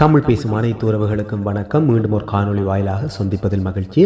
தமிழ் பேசும் அனைத்து உறவுகளுக்கும் வணக்கம். மீண்டும் ஒரு காணொலி வாயிலாக சந்திப்பதில் மகிழ்ச்சி.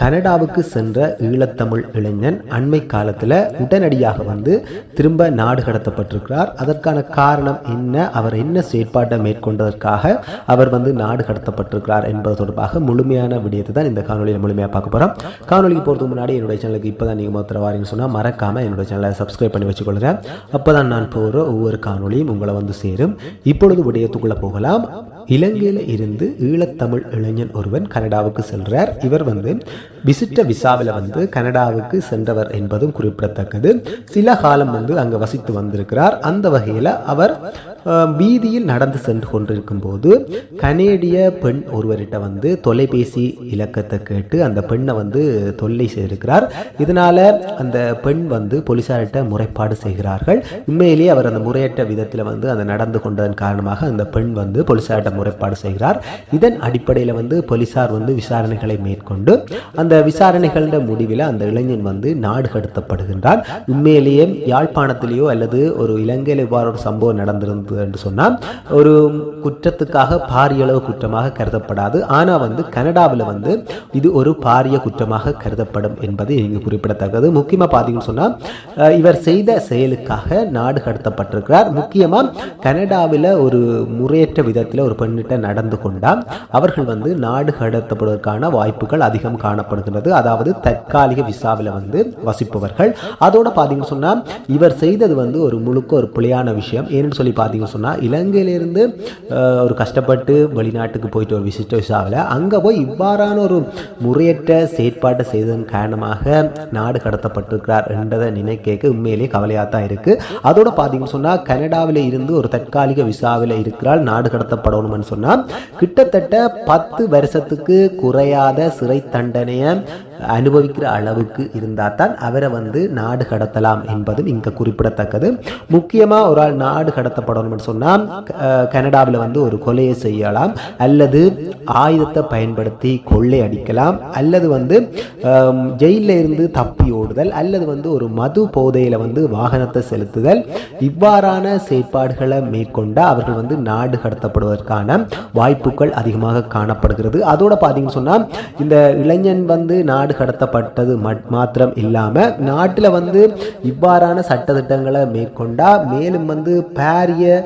கனடாவுக்கு சென்ற ஈழத்தமிழ் இளைஞன் அண்மை காலத்தில் உடனடியாக வந்து திரும்ப நாடு கடத்தப்பட்டிருக்கிறார். அதற்கான காரணம் என்ன? அவர் என்ன செயற்பாட்டை மேற்கொண்டதற்காக அவர் வந்து நாடு கடத்தப்பட்டிருக்கிறார் என்பது தொடர்பாக முழுமையான விடயத்தை தான் இந்த காணொலியில் முழுமையாக பார்க்க போகிறோம் காணொலிக்கு போகிறதுக்கு முன்னாடி என்னுடைய சேனலுக்கு இப்போ தான் நீங்கள் மொத்தம் வாரீங்கன்னு சொன்னால் மறக்காமல் என்னுடைய சேனலை சப்ஸ்கிரைப் பண்ணி வச்சுக்கொள்கிறேன் அப்போ தான் நான் போகிற ஒவ்வொரு காணொலியும் உங்களை வந்து சேரும். இப்பொழுது விடயத்துக்குள்ளே போகலாம். இலங்கையில் இருந்து ஈழத்தமிழ் இளைஞன் ஒருவன் கனடாவுக்கு செல்றார். இவர் வந்து விசிட்ட விசாவில் வந்து கனடாவுக்கு சென்றவர் என்பதும் குறிப்பிடத்தக்கது. சில காலம் வந்து அங்கே வசித்து வந்திருக்கிறார். அந்த வகையில் அவர் வீதியில் நடந்து சென்று கொண்டிருக்கும் போது கனேடிய பெண் ஒருவர்கிட்ட வந்து தொலைபேசி இலக்கத்தை கேட்டு அந்த பெண்ணை வந்து தொல்லை செய்திருக்கிறார். இதனால அந்த பெண் வந்து போலீசார்கிட்ட முறைப்பாடு செய்கிறார்கள். உண்மையிலேயே அவர் அந்த முறையற்ற விதத்தில் வந்து அந்த நடந்து கொண்டதன் காரணமாக அந்த பெண் வந்து போலீசார்கிட்ட முறைப்பாடு செய்கிறார். இதன் அடிப்படையில் வந்து போலீசார் வந்து விசாரணைகளை மேற்கொண்டு அந்த விசாரணைகள முடிவில் அந்த இளைஞன் வந்து நாடு கடத்தப்படுகின்றார் உண்மையிலேயே யாழ்ப்பாணத்திலேயோ அல்லது ஒரு இலங்கையில் இவ்வாறு ஒரு சம்பவம் நடந்திருந்தது என்று சொன்னால் ஒரு குற்றத்துக்காக பாரிய அளவு குற்றமாக கருதப்படாது. ஆனால் வந்து கனடாவில் வந்து இது ஒரு பாரிய குற்றமாக கருதப்படும் என்பது இங்கு குறிப்பிடத்தக்கது. முக்கியமாக பார்த்தீங்கன்னு சொன்னால் இவர் செய்த செயலுக்காக நாடு கடத்தப்பட்டிருக்கிறார். முக்கியமாக கனடாவில் ஒரு முறையற்ற விதத்தில் ஒரு பெண்ணிட்ட நடந்து கொண்டால் அவர்கள் வந்து நாடு கடத்தப்படுவதற்கான வாய்ப்புகள் அதிகம் காணப்படுகிறது அதாவது தற்காலிக விசாவில் வந்து வசிப்பவர்கள். அதோட பார்த்தீங்கன்னு சொன்னால் இவர் செய்தது வந்து ஒரு முழுக்க ஒரு பிழையான விஷயம். ஏன்னு சொல்லி பார்த்தீங்கன்னு சொன்னால் இலங்கையிலிருந்து ஒரு கஷ்டப்பட்டு வெளிநாட்டுக்கு போயிட்டு ஒரு விசிட்ட விசாவில் அங்கே போய் இவ்வாறான ஒரு முறையற்ற செயற்பாட்டை செய்ததன் காரணமாக நாடு கடத்தப்பட்டிருக்கிறார் என்றதை நினைக்க உண்மையிலேயே கவலையாக தான் இருக்குது அதோட பார்த்தீங்கன்னு சொன்னால் கனடாவில் இருந்து ஒரு தற்காலிக விசாவில் இருக்கிறாள் நாடு கடத்தப்படணும்னு சொன்னால் கிட்டத்தட்ட பத்து வருஷத்துக்கு குறையாத சிறை தண்டனையை அனுபவிக்கிற அளவுக்கு இருந்தால் தான் அவரை வந்து நாடு கடத்தலாம் என்பதும் இங்கே குறிப்பிடத்தக்கது. முக்கியமாக ஒரு ஆள் நாடு கடத்தப்படணும்னு சொன்னால் கனடாவில் வந்து ஒரு கொலையை செய்யலாம் அல்லது ஆயுதத்தை பயன்படுத்தி கொள்ளை அடிக்கலாம் அல்லது வந்து ஜெயிலில் இருந்து தப்பி ஓடுதல் அல்லது வந்து ஒரு மது போதையில் வந்து வாகனத்தை செலுத்துதல் இவ்வாறான செயற்பாடுகளை மேற்கொண்டால் அவர்கள் வந்து நாடு கடத்தப்படுவதற்கான வாய்ப்புகள் அதிகமாக காணப்படுகிறது. அதோட பார்த்தீங்கன்னு சொன்னால் இந்த இளைஞன் வந்து நாடு கடத்தப்பட்டது மட்- மாத்திரம் இல்லாமல் நாட்டில் வந்து இவ்வாறான சட்டத்திட்டங்களை மேற்கொண்டால் மேலும் வந்து பாரிய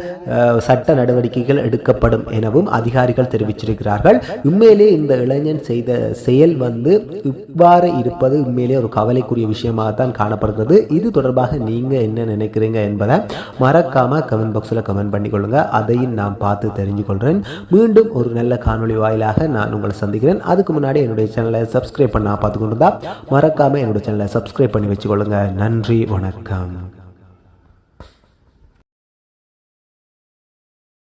சட்ட நடவடிக்கைகள் எடுக்கப்படும் எனவும் அதிகாரிகள் தெரிவிச்சிருக்கிறார்கள். உண்மையிலே இந்த இளைஞன் செய்த செயல் வந்து இவ்வாறு இருப்பது உண்மையிலே ஒரு கவலைக்குரிய விஷயமாக தான் காணப்படுகிறது. இது தொடர்பாக நீங்கள் என்ன நினைக்கிறீங்க என்பதை மறக்காமல் கமெண்ட் பாக்ஸில் கமெண்ட் பண்ணிக்கொள்ளுங்க. அதையும் நான் பார்த்து தெரிஞ்சு கொள்கிறேன் மீண்டும் ஒரு நல்ல காணொளி வாயிலாக நான் உங்களை சந்திக்கிறேன். அதுக்கு முன்னாடி என்னுடைய சேனலை சப்ஸ்கிரைப் பண்ணால் பார்த்து கொண்டு தான் மறக்காம என்னோடய சேனலை சப்ஸ்கிரைப் பண்ணி வச்சுக்கொள்ளுங்க. நன்றி வணக்கம்.